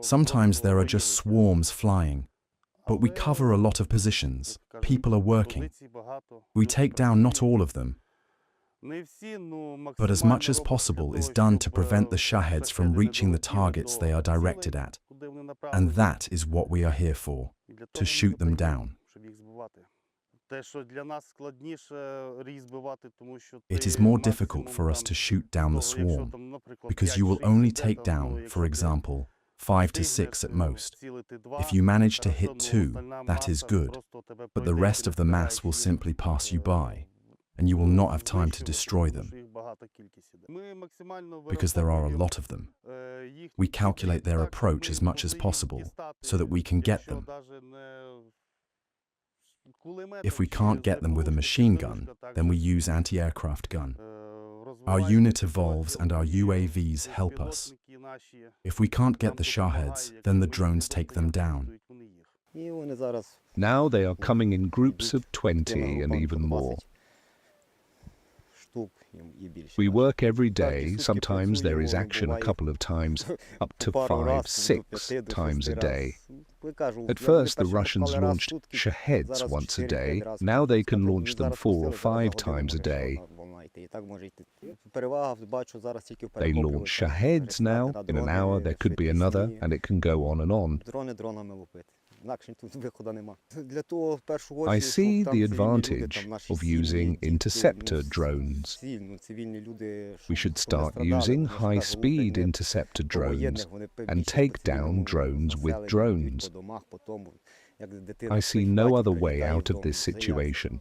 Sometimes there are just swarms flying, but we cover a lot of positions. People are working. We take down not all of them, but as much as possible is done to prevent the Shaheds from reaching the targets they are directed at. And that is what we are here for, to shoot them down. It is more difficult for us to shoot down the swarm, because you will only take down, for example, five to six at most. If you manage to hit two, that is good, but the rest of the mass will simply pass you by, and you will not have time to destroy them, because there are a lot of them. We calculate their approach as much as possible, so that we can get them. If we can't get them with a machine gun, then we use anti-aircraft gun. Our unit evolves and our UAVs help us. If we can't get the Shaheds, then the drones take them down. Now they are coming in groups of 20 and even more. We work every day, sometimes there is action a couple of times, up to five, six times a day. At first the Russians launched Shaheds once a day, now they can launch them four or five times a day, на волна йти. І так може йти. Перевага, бачу, зараз тільки в They перехоплювачах. launch Shaheds now. Перестати In на an дрони, hour, there could be швидкісні. another, and it can go on and on. Дрони дронами лупити. Інакше тут виходу нема. Для того, в першу I очередь, щоб see там the цивільні люди, advantage там наші of сім'ї, using діти, interceptor ну, drones. всі, ну, цивільні люди, We щоб- should щоб не start страдали, using тому що кажу, high-speed Україна interceptor по drones воєнних, вони and більше take по цивільному down drones with населенню, drones. б'ють по домах, по тому, як дитина I в see no прихваті other way прилітає out of вдома, this це ясно. situation.